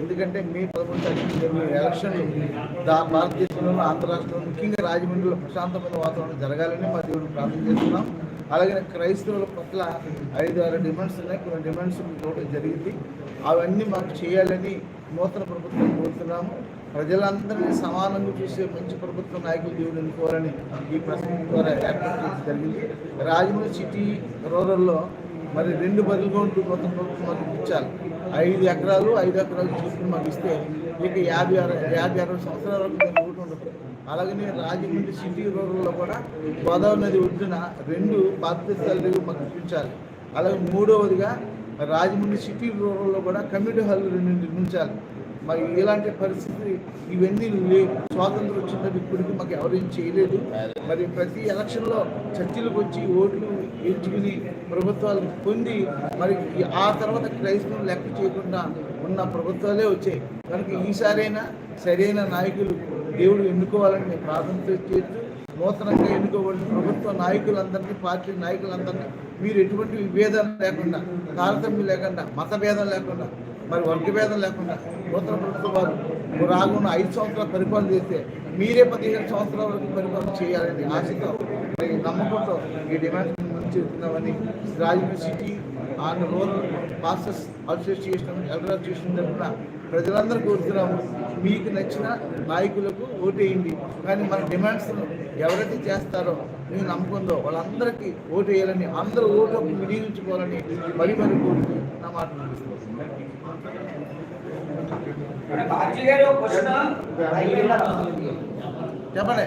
ఎందుకంటే మే పదకొండు తారీఖు జరిగిన ఎలక్షన్లు దా భారతదేశంలో ఆంధ్ర రాష్ట్రంలో ముఖ్యంగా రాజమండ్రిలో ప్రశాంతమైన వాతావరణం జరగాలని మా దేవుడు ప్రార్థన చేస్తున్నాం. అలాగే క్రైస్తవుల పట్ల ఐదు ఆరు డిమాండ్స్ ఉన్నాయి. కొన్ని డిమాండ్స్ ఇవ్వడం జరిగింది. అవన్నీ మాకు చేయాలని నూతన ప్రభుత్వం కోరుతున్నాము. ప్రజలందరినీ సమానంగా చూసే మంచి ప్రభుత్వ నాయకులు దేవుడు ఎన్నుకోవాలని ఈ ప్రసంగం ద్వారా ఏర్పాటు జరిగింది. రాజమండ్రి సిటీ రూరల్లో మరి రెండు బదులుగా ఉంటూ కొత్త ప్రభుత్వం మాకు ఇచ్చారు. ఐదు ఎకరాలు ఐదు ఎకరాలు చూసుకుని మాకు ఇస్తే ఇక యాభై ఆరు యాభై అరవై సంవత్సరాల వరకు ఒకటి ఉండదు అలాగనే రాజమండ్రి సిటీ రోడ్లలో కూడా గోదావరి నది ఒడ్డున రెండు బాధ్యతలు మాకు ఇప్పించాలి అలాగే మూడవదిగా రాజమండ్రి సిటీ రోడ్లలో కూడా కమ్యూనిటీ హాల్ రెండు నిర్మించాలి మరి ఇలాంటి పరిస్థితి ఇవన్నీ లేవు స్వాతంత్రం వచ్చినప్పుడు ఇప్పటికీ మాకు ఎవరేం చేయలేదు. మరి ప్రతి ఎలక్షన్లో చర్చిలకు వచ్చి ఓట్లు ఎంచుకుని ప్రభుత్వాలు పొంది మరి ఆ తర్వాత క్రైస్తవులు లెక్క చేయకుండా ఉన్న ప్రభుత్వాలే వచ్చాయి. కనుక ఈసారైనా సరైన నాయకులు దేవుడు ఎన్నుకోవాలని మేము ప్రార్థన చేస్తూ నూతనంగా ఎన్నుకోబడిన ప్రభుత్వ నాయకులందరినీ పార్టీ నాయకులందరినీ మీరు ఎటువంటి విభేదం లేకుండా తారతమ్యం లేకుండా మత భేదం లేకుండా మరి వర్గభేదం లేకుండా నూతన ప్రభుత్వం వారు రాగున్న ఐదు సంవత్సరాలు పరిపాలన చేస్తే మీరే పదిహేను సంవత్సరాల వరకు పరిపాలన చేయాలని ఆశతో నమ్మకంతో ఈ డిమాండ్ చేస్తున్నామని చెప్తున్నామని Rajahmundry city and rural masters association ఎల్రా association తరఫున ప్రజలందరూ కోరుతున్నాము. మీకు నచ్చిన నాయకులకు ఓటేయండి. కానీ మన డిమాండ్స్ ఎవరైతే చేస్తారో నేను నమ్ముకుందో వాళ్ళందరికీ ఓటు వేయాలని అందరూ ఓటు వినియోగించుకోవాలని మరి మరి కోరుతూ నా మాట చెప్పండి.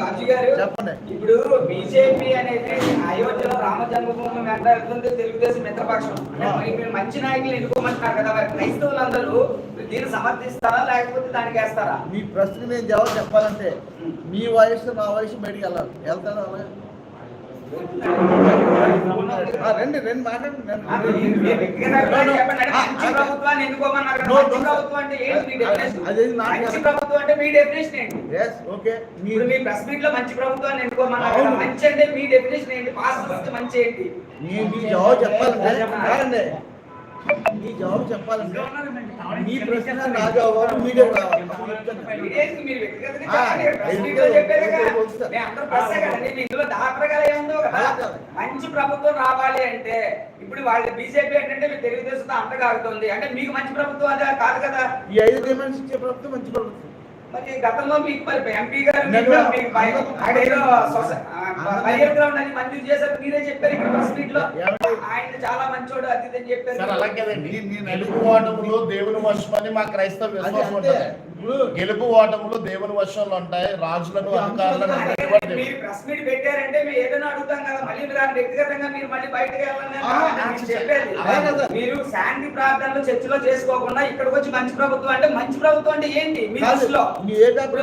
బాబ్జీ గారు. చెప్పండి. ఇప్పుడు బీజేపీ అనేది అయోధ్యలో రామ జన్మభూమి వెంటాడుతుంది తెలుగుదేశం మిత్రపక్షం. మరి మంచి నాయకులు ఎన్నుకోమంటున్నారు కదా మరి క్రైస్తవులందరూ. దీన్ని సమర్థిస్తారా లేకపోతే దానికి వేస్తారా? మీ ప్రశ్నకి నేను జవాబు చెప్పాలంటే మీ వయసు నా వయసు బయటికి వెళ్ళాలి. వెళ్తాను అలాగే? రండి రెండు మీ ప్రెస్ మీట్లో మంచి ప్రభుత్వాన్ని ఎన్నుకోమన్నారు. మంచి అంటే మీ డెఫినేషన్ ఏంటి పాస్ మంచి ఏంటి మీ మీ జవాబు చెప్పాలంటే జవాబు చెప్పాలంటే మీ ప్రశ్న నా జవాబు మీడియా. మంచి ప్రభుత్వం రావాలి అంటే ఇప్పుడు వాళ్ళ బీజేపీ ఏంటంటే మీరు తెలుగుదేశంతో అంతగాగుతుంది అంటే మీకు మంచి ప్రభుత్వం అదే కాదు కదా. ఈ ఐదు డిమాండ్స్ ఇచ్చే ప్రభుత్వం మంచి ప్రభుత్వం. మరి గతంలో మీకు మరి ఎంపీ గారు గ్రౌండ్ అని మంజూరు చేశారు. మీరే చెప్పారు ఇక్కడ లో? ఆయన చాలా మంచోడు అది అని చెప్పారు. సార్ అలాగే కదండి. నేను- నేను గెలుపు ఓటములు దేవుని వశమని మా క్రైస్తవ విశ్వాసం ఉంటుంది. గెలుపు ఓటములు దేవుని వశంలో ఉంటాయి రాజులను అధికారులను మీరు ప్రెస్ మీట్ పెట్టారంటే మేము ఏదైనా అడుగుతాం కదా మళ్ళీ మీరు వ్యక్తిగతంగా మీరు మళ్ళీ బయటకు వెళ్ళాలని చెప్పేది. మీరు శాంతి ప్రార్థనలు చర్చిలో చేసుకోకుండా ఇక్కడికి వచ్చి మంచి ప్రభుత్వం అంటే మంచి ప్రభుత్వం అంటే ఏంటి? మీ. దృష్టిలో. మీ ఏ పేపర్?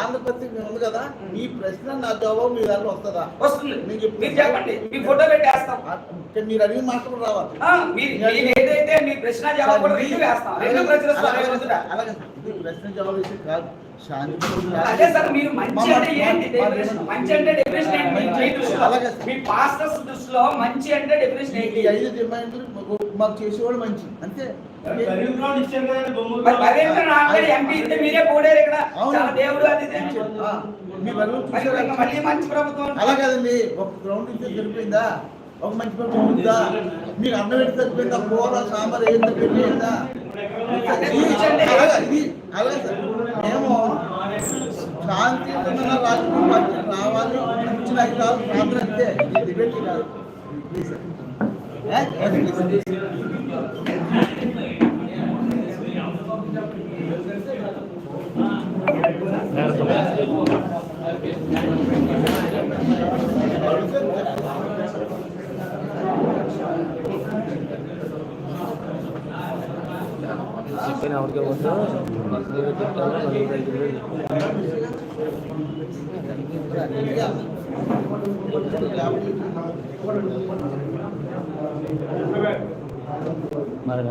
ఆంధ్రపత్రిక ఉంది కదా? ఈ ప్రశ్న నా జవాబు మీ దాంట్లో వస్తుందా? వస్తుంది. నేను చెప్పండి. మీ ఫోటో పెట్టేస్తాం మీరు అడిగిన మాటలు రావాలి. ఏదైతే మీ ప్రశ్న జవాబు. అలాగే ప్రశ్న జవాబు కాదు. అదే సార్ మీరు మంచి అంటే ఏంటి డెఫినేషన్ మంచి అంటే డెఫినేషన్ ఏంటి? మీ- పాస్టర్స్ దృష్టిలో మంచి అంటే డెఫినేషన్ ఏంటి? ఐదు డిమాండ్లు మాకు- చేసేవాడు మంచి అంతే. మరి మీరే పోడారు ఇక్కడ. దేవుడు అది మరి మళ్ళీ మంచి ప్రభుత్వం అలా కాదండి. ఒక గ్రౌండ్ ఇస్తే సరిపోయిందా? ఒక మంచి పని ఉందా? మీకు అన్నం పెట్టి సరిపోయిందా? కూర సాంబార్ అలాగా ఇది అలాగే సార్ మేము శాంతి రాజకీయ రావాలి మంచి నాయకులు ప్రార్థన అంతే డిబేట్ కాదు ఏ? ఏ, మరి